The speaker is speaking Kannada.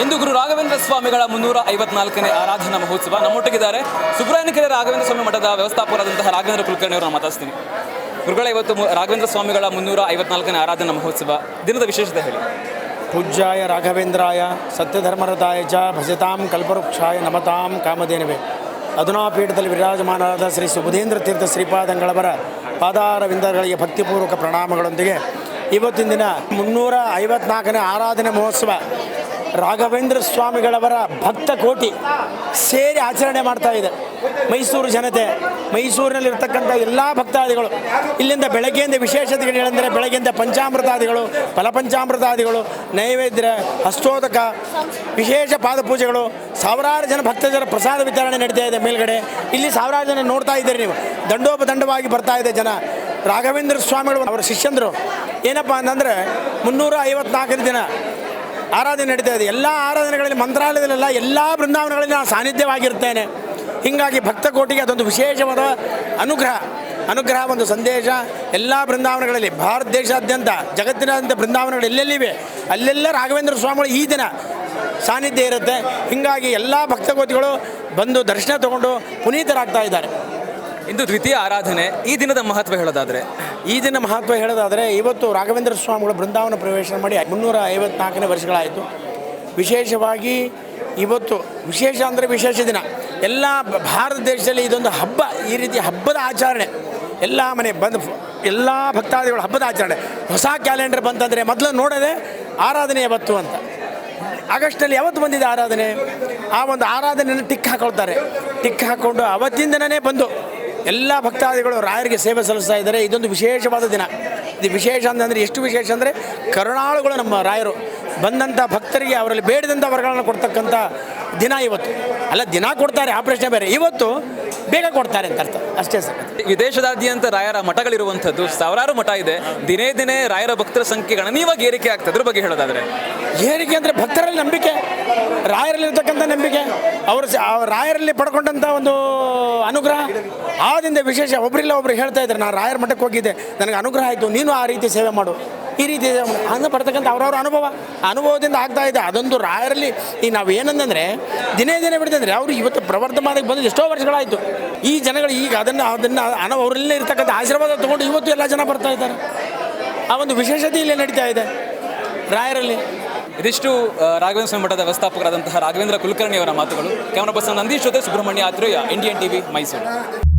ಇಂದು ಗುರು ರಾಘವೇಂದ್ರ ಸ್ವಾಮಿಗಳ ಮುನ್ನೂರ ಐವತ್ನಾಲ್ಕನೇ ಆರಾಧನಾ ಮಹೋತ್ಸವ ನಮ್ಮೊಟ್ಟಿಗಿದ್ದಾರೆ ಸುಬ್ರಾಯನಕೆರೆ ರಾಘವೇಂದ್ರ ಸ್ವಾಮಿ ಮಠದ ವ್ಯವಸ್ಥಾಪಕರಾದಂತಹ ರಾಘವೇಂದ್ರ ಕುಲಕರ್ಣಿ ಅವರನ್ನು ಮಾತಾಡ್ತೀನಿ ಗುರುಗಳ, ಇವತ್ತು ರಾಘವೇಂದ್ರ ಸ್ವಾಮಿಗಳ ಮುನ್ನೂರ ಐವತ್ನಾಲ್ಕನೇ ಆರಾಧನಾ ಮಹೋತ್ಸವ ದಿನದ ವಿಶೇಷತೆ ಹೇಳಿ. ಪೂಜ್ಯಾಯ ರಾಘವೇಂದ್ರಾಯ ಸತ್ಯಧರ್ಮರತಾಯ ಚ ಭಜತಾಂ ಕಲ್ಪವೃಕ್ಷಾಯ ನಮತಾಂ ಕಾಮಧೇನವೇ. ಅಧುನಾ ಪೀಠದಲ್ಲಿ ವಿರಾಜಮಾನರಾದ ಶ್ರೀ ಸುಬುಧೇಂದ್ರ ತೀರ್ಥ ಶ್ರೀಪಾದಂಗಳವರ ಪಾದಾರವಿಂದಗಳಿಗೆ ಭಕ್ತಿಪೂರ್ವಕ ಪ್ರಣಾಮಗಳೊಂದಿಗೆ ಇವತ್ತಿನ ದಿನ ಮುನ್ನೂರ ಐವತ್ನಾಲ್ಕನೇ ಆರಾಧನೆ ಮಹೋತ್ಸವ ರಾಘವೇಂದ್ರ ಸ್ವಾಮಿಗಳವರ ಭಕ್ತ ಕೋಟಿ ಸೇರಿ ಆಚರಣೆ ಮಾಡ್ತಾ ಇದೆ. ಮೈಸೂರು ಜನತೆ, ಮೈಸೂರಿನಲ್ಲಿರ್ತಕ್ಕಂಥ ಎಲ್ಲ ಭಕ್ತಾದಿಗಳು, ಇಲ್ಲಿಂದ ಬೆಳಗ್ಗೆಯಿಂದ ವಿಶೇಷತೆಗಳೇನೆಂದರೆ ಬೆಳಗ್ಗೆಯಿಂದ ಪಂಚಾಮೃತಾದಿಗಳು, ಫಲಪಂಚಾಮೃತಾದಿಗಳು, ನೈವೇದ್ಯ ಹಸ್ತೋದಕ ವಿಶೇಷ ಪಾದಪೂಜೆಗಳು, ಸಾವಿರಾರು ಜನ ಭಕ್ತಜನ ಪ್ರಸಾದ ವಿತರಣೆ ನಡೀತಾ ಇದೆ ಮೇಲ್ಗಡೆ. ಇಲ್ಲಿ ಸಾವಿರಾರು ಜನ ನೋಡ್ತಾ ಇದ್ದೀರಿ ನೀವು. ದಂಡೋಪದಂಡವಾಗಿ ಬರ್ತಾ ಇದೆ ಜನ. ರಾಘವೇಂದ್ರ ಸ್ವಾಮಿಗಳು, ಅವರ ಶಿಷ್ಯಂದರು. ಏನಪ್ಪ ಅಂತಂದರೆ ಮುನ್ನೂರ ಐವತ್ನಾಲ್ಕನೇ ದಿನ ಆರಾಧನೆ ನಡೀತಾ ಇದೆ. ಎಲ್ಲ ಆರಾಧನೆಗಳಲ್ಲಿ, ಮಂತ್ರಾಲಯದಲ್ಲೆಲ್ಲ ಎಲ್ಲ ಬೃಂದಾವನಗಳಲ್ಲಿ ನಾನು ಸಾನ್ನಿಧ್ಯವಾಗಿರ್ತೇನೆ. ಹೀಗಾಗಿ ಭಕ್ತ ಕೋಟಿಗೆ ಅದೊಂದು ವಿಶೇಷವಾದ ಅನುಗ್ರಹ. ಅನುಗ್ರಹ, ಒಂದು ಸಂದೇಶ. ಎಲ್ಲ ಬೃಂದಾವನಗಳಲ್ಲಿ, ಭಾರತ ದೇಶಾದ್ಯಂತ, ಜಗತ್ತಿನಾದ್ಯಂತ ಬೃಂದಾವನಗಳು ಎಲ್ಲೆಲ್ಲಿವೆ? ಅಲ್ಲೆಲ್ಲ ರಾಘವೇಂದ್ರ ಸ್ವಾಮಿಗಳು ಈ ದಿನ ಸಾನ್ನಿಧ್ಯ ಇರುತ್ತೆ. ಹೀಗಾಗಿ ಎಲ್ಲ ಭಕ್ತಕೋಟಿಗಳು ಬಂದು ದರ್ಶನ ತಗೊಂಡು ಪುನೀತರಾಗ್ತಾ ಇದ್ದಾರೆ. ಇಂದು ದ್ವಿತೀಯ ಆರಾಧನೆ ಈ ದಿನದ ಮಹತ್ವ ಹೇಳೋದಾದರೆ. ಈ ದಿನ ಮಹತ್ವ ಹೇಳೋದಾದರೆ ಇವತ್ತು ರಾಘವೇಂದ್ರ ಸ್ವಾಮಿಗಳು ಬೃಂದಾವನ ಪ್ರವೇಶ ಮಾಡಿ ಮುನ್ನೂರ ಐವತ್ನಾಲ್ಕನೇ ವರ್ಷಗಳಾಯಿತು. ವಿಶೇಷವಾಗಿ ಇವತ್ತು ವಿಶೇಷ ಅಂದರೆ ವಿಶೇಷ ದಿನ. ಎಲ್ಲ ಭಾರತ ದೇಶದಲ್ಲಿ ಇದೊಂದು ಹಬ್ಬ, ಈ ರೀತಿ ಹಬ್ಬದ ಆಚರಣೆ. ಎಲ್ಲ ಮನೆ ಬಂದು ಎಲ್ಲ ಭಕ್ತಾದಿಗಳು ಹಬ್ಬದ ಆಚರಣೆ. ಹೊಸ ಕ್ಯಾಲೆಂಡರ್ ಬಂತಂದರೆ ಮೊದಲು ನೋಡೋದೆ ಆರಾಧನೆ ಯಾವತ್ತು ಅಂತ. ಆಗಸ್ಟಲ್ಲಿ ಯಾವತ್ತು ಬಂದಿದೆ ಆರಾಧನೆ? ಆ ಒಂದು ಆರಾಧನೆಯನ್ನು ಟಿಕ್ ಹಾಕೊಳ್ತಾರೆ. ಟಿಕ್ ಹಾಕ್ಕೊಂಡು ಅವತ್ತಿಂದನೇ ಬಂದು ಎಲ್ಲ ಭಕ್ತಾದಿಗಳು ರಾಯರಿಗೆ ಸೇವೆ ಸಲ್ಲಿಸ್ತಾ ಇದ್ದಾರೆ. ಇದೊಂದು ವಿಶೇಷವಾದ ದಿನ. ಇದು ವಿಶೇಷ ಅಂತಂದರೆ ಎಷ್ಟು ವಿಶೇಷ ಅಂದರೆ ಕರುಣಾಳುಗಳು ನಮ್ಮ ರಾಯರು ಬಂದಂಥ ಭಕ್ತರಿಗೆ ಅವರಲ್ಲಿ ಬೇಡದಂಥ ವರಗಳನ್ನು ಕೊಡ್ತಕ್ಕಂಥ ದಿನ ಇವತ್ತು. ಅಲ್ಲ ದಿನ ಕೊಡ್ತಾರೆ ಆ ಪ್ರಶ್ನೆ ಬೇರೆ. ಇವತ್ತು ಬೇಗ ಕೊಡ್ತಾರೆ ಅಂತ ಅರ್ಥ. ಅಷ್ಟೇ ಸರ್. ವಿದೇಶದಾದ್ಯಂತ ರಾಯರ ಮಠಗಳಿರುವಂಥದ್ದು ಸಾವಿರಾರು ಮಠ ಇದೆ. ದಿನೇ ದಿನೇ ರಾಯರ ಭಕ್ತರ ಸಂಖ್ಯೆ ಗಣನೀಯವಾಗಿ ಏರಿಕೆ ಆಗ್ತದ್ರ ಅದ್ರ ಬಗ್ಗೆ ಹೇಳೋದಾದ್ರೆ. ಏರಿಕೆ ಅಂದರೆ ಭಕ್ತರಲ್ಲಿ ನಂಬಿಕೆ. ರಾಯರಲ್ಲಿರ್ತಕ್ಕಂಥ ನಂಬಿಕೆ, ಅವರು ರಾಯರಲ್ಲಿ ಪಡ್ಕೊಂಡಂಥ ಒಂದು ಅನುಗ್ರಹ, ಆದಿಂದ ವಿಶೇಷ ಒಬ್ಬರಿಲ್ಲ ಒಬ್ರು ಹೇಳ್ತಾ ಇದ್ದಾರೆ ನಾನು ರಾಯರ ಮಠಕ್ಕೆ ಹೋಗಿದ್ದೆ, ನನಗೆ ಅನುಗ್ರಹ ಆಯಿತು, ನೀನು ಆ ರೀತಿ ಸೇವೆ ಮಾಡು, ಈ ರೀತಿ ಅನ್ನ ಪಡ್ತಕ್ಕಂಥ ಅವ್ರವ್ರ ಅನುಭವ, ಅನುಭವದಿಂದ ಆಗ್ತಾ ಇದೆ. ಅದೊಂದು ರಾಯರಲ್ಲಿ ಈಗ ನಾವು ಏನಂದ್ರೆ ದಿನೇ ದಿನೇ ಬಿಡ್ತಂದ್ರೆ, ಅವರು ಇವತ್ತು ಪ್ರವರ್ತಮಾನಕ್ಕೆ ಬಂದು ಎಷ್ಟೋ ವರ್ಷಗಳಾಯಿತು. ಈ ಜನಗಳು ಈಗ ಅದನ್ನು ಅದನ್ನು, ಅನು ಅವರಲ್ಲೇ ಇರ್ತಕ್ಕಂಥ ಆಶೀರ್ವಾದ ತೊಗೊಂಡು ಇವತ್ತು ಎಲ್ಲ ಜನ ಬರ್ತಾ ಇದ್ದಾರೆ. ಆ ಒಂದು ವಿಶೇಷತೆ ಇಲ್ಲಿ ನಡೀತಾ ಇದೆ ರಾಯರಲ್ಲಿ. ಇದಿಷ್ಟು ರಾಘವೇಂದ್ರ ಸ್ವಾಮಿ ಮಠದ ವ್ಯವಸ್ಥಾಪಕರಾದಂತಹ ರಾಘವೇಂದ್ರ ಕುಲಕರ್ಣಿ ಅವರ ಮಾತುಗಳು. ಕ್ಯಾಮರಾ ಪರ್ಸನ್ ನಂದೀಶ್ ಜೊತೆ ಸುಬ್ರಹ್ಮಣ್ಯ ಆತ್ರೇಯ ಇಂಡಿಯನ್ ಟಿವಿ ಮೈಸೂರು